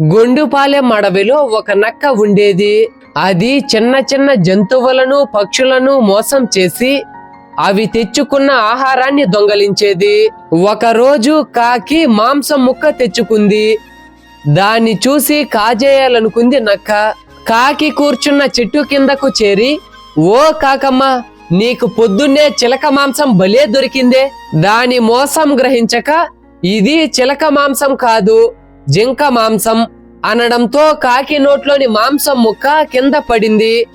గుండుపాలెం అడవిలో ఒక నక్క ఉండేది. అది చిన్న చిన్న జంతువులను పక్షులను మోసం చేసి అవి తెచ్చుకున్న ఆహారాన్ని దొంగలించేది. ఒకరోజు కాకి మాంసం ముక్క తెచ్చుకుంది. దాన్ని చూసి కాజేయాలనుకుంది నక్క. కాకి కూర్చున్న చెట్టు కిందకు చేరి ఓ కాకమ్మ నీకు పొద్దున్నే చిలక మాంసం భలే దొరికిందే. దాని మోసం గ్రహించక ఇది చిలక మాంసం కాదు. జింక మాంసం అనడంతో కాకి నోట్లోని మాంసం ముక్క కింద పడింది.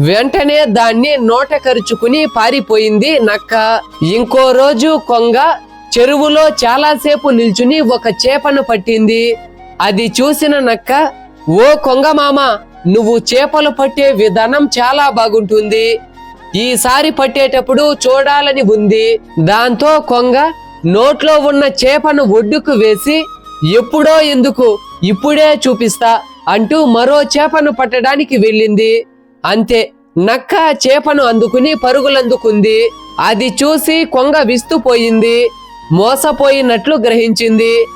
వెంటనే దాన్ని నోట కరుచుకుని పారిపోయింది నక్క. ఇంకో రోజు కొంగ చెరువులో చాలాసేపు నిల్చుని ఒక చేపను పట్టింది. అది చూసిన నక్క ఓ కొంగ మామ నువ్వు చేపలు పట్టే విధానం చాలా బాగుంటుంది. ఈసారి పట్టేటప్పుడు చూడాలని ఉంది. దాంతో కొంగ నోట్లో ఉన్న చేపను ఒడ్డుకు వేసి ఎప్పుడో ఎందుకు ఇప్పుడే చూపిస్తా అంటూ మరో చేపను పట్టడానికి వెళ్ళింది. అంతే నక్క చేపను అందుకుని పరుగులందుకుంది. అది చూసి కొంగ విస్తుపోయింది. మోసపోయినట్లు గ్రహించింది.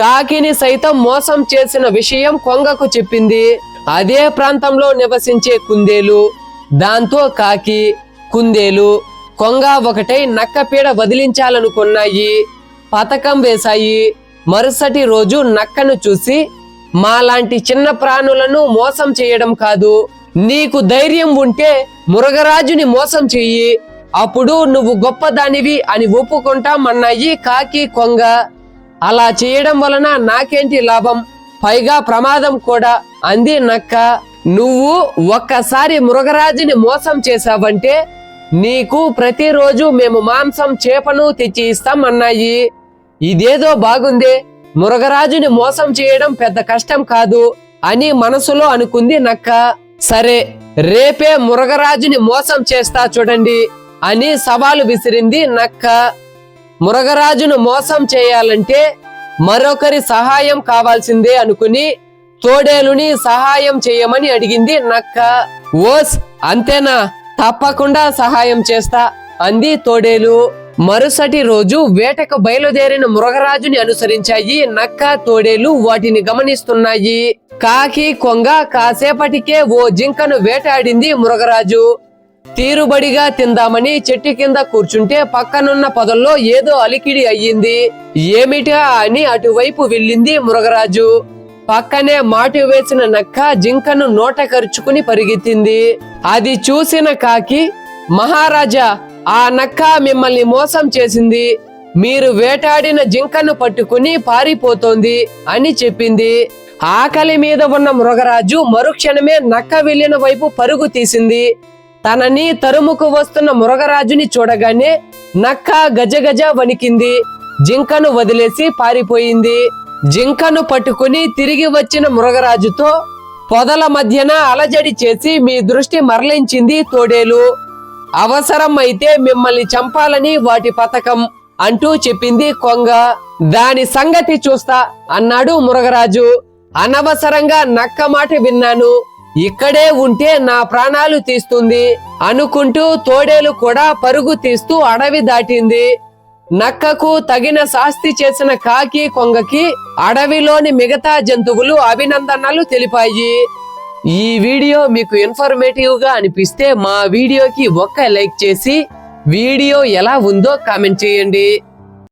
కాకిని సైతం మోసం చేసిన విషయం కొంగకు చెప్పింది. అదే ప్రాంతంలో నివసించే కుందేలు దాంతో కాకి కుందేలు కొంగ ఒకటై నక్క పీడ వదిలించాలనుకున్నాయి. పథకం వేశాయి. మరుసటి రోజు నక్కను చూసి మాలాంటి చిన్న ప్రాణులను మోసం చేయడం కాదు. నీకు ధైర్యం ఉంటే మురగరాజుని మోసం చెయ్యి. అప్పుడు నువ్వు గొప్పదానివి అని ఒప్పుకుంటామన్నాయి కాకి కొంగ. అలా చేయడం వలన నాకేంటి లాభం? పైగా ప్రమాదం కూడా అంది నక్క. నువ్వు ఒక్కసారి మృగరాజుని మోసం చేశావంటే నీకు ప్రతిరోజు మేము మాంసం చేపను తెచ్చి ఇస్తాం అన్నాయి ఇదేదో బాగుంది. మురగరాజుని మోసం చేయడం పెద్ద కష్టం కాదు అని మనసులో అనుకుంది నక్క. సరే రేపే మురగరాజుని మోసం చేస్తా చూడండి అని సవాలు విసిరింది నక్క. మురగరాజును మోసం చేయాలంటే మరొకరి సహాయం కావాల్సిందే అనుకుని తోడేలుని సహాయం చేయమని అడిగింది నక్క. ఓస్ అంతేనా? తప్పకుండా సహాయం చేస్తా అంది తోడేలు. మరుసటి రోజు వేటకు బయలుదేరిన మృగరాజుని అనుసరించాయి నక్క తోడేలు వాటిని గమనిస్తున్నాయి. కాకి కొంగ కాసేపటికే ఓ జింకను వేటాడింది మృగరాజు. తీరుబడిగా తిందామని చెట్టు కింద కూర్చుంటే పక్కనున్న పొదల్లో ఏదో అలికిడి అయ్యింది. ఏమిటా అని అటువైపు వెళ్ళింది మృగరాజు. పక్కనే మాటు వేసిన నక్క జింకను నోట కరుచుకుని పరిగెత్తింది. అది చూసిన కాకి మహారాజా ఆ నక్క మిమ్మల్ని మోసం చేసింది. మీరు వేటాడిన జింకను పట్టుకుని పారిపోతోంది అని చెప్పింది. ఆకలి మీద ఉన్న మృగరాజు మరుక్షణమే నక్క వెళ్ళిన వైపు పరుగు తీసింది. తనని తరుముకు వస్తున్న మృగరాజుని చూడగానే నక్క గజగజ వణికింది. జింకను వదిలేసి పారిపోయింది. జింకను పట్టుకుని తిరిగి వచ్చిన మృగరాజుతో పొదల మధ్యన అలజడి చేసి మీ దృష్టి మరలించింది తోడేలు. అవసరం అయితే మిమ్మల్ని చంపాలని వాటి పథకం అంటూ చెప్పింది కొంగ. దాని సంగతి చూస్తా అన్నాడు మురగరాజు. అనవసరంగా నక్క మాట విన్నాను. ఇక్కడే ఉంటే నా ప్రాణాలు తీస్తుంది అనుకుంటూ తోడేలు కూడా పరుగు తీస్తూ అడవి దాటింది. నక్కకు తగిన శాస్తి చేసిన కాకి కొంగకి అడవిలోని మిగతా జంతువులు అభినందనలు తెలిపాయి. ఈ వీడియో మీకు ఇన్ఫర్మేటివ్గా అనిపిస్తే మా వీడియోకి ఒక్క లైక్ చేసి వీడియో ఎలా ఉందో కామెంట్ చేయండి.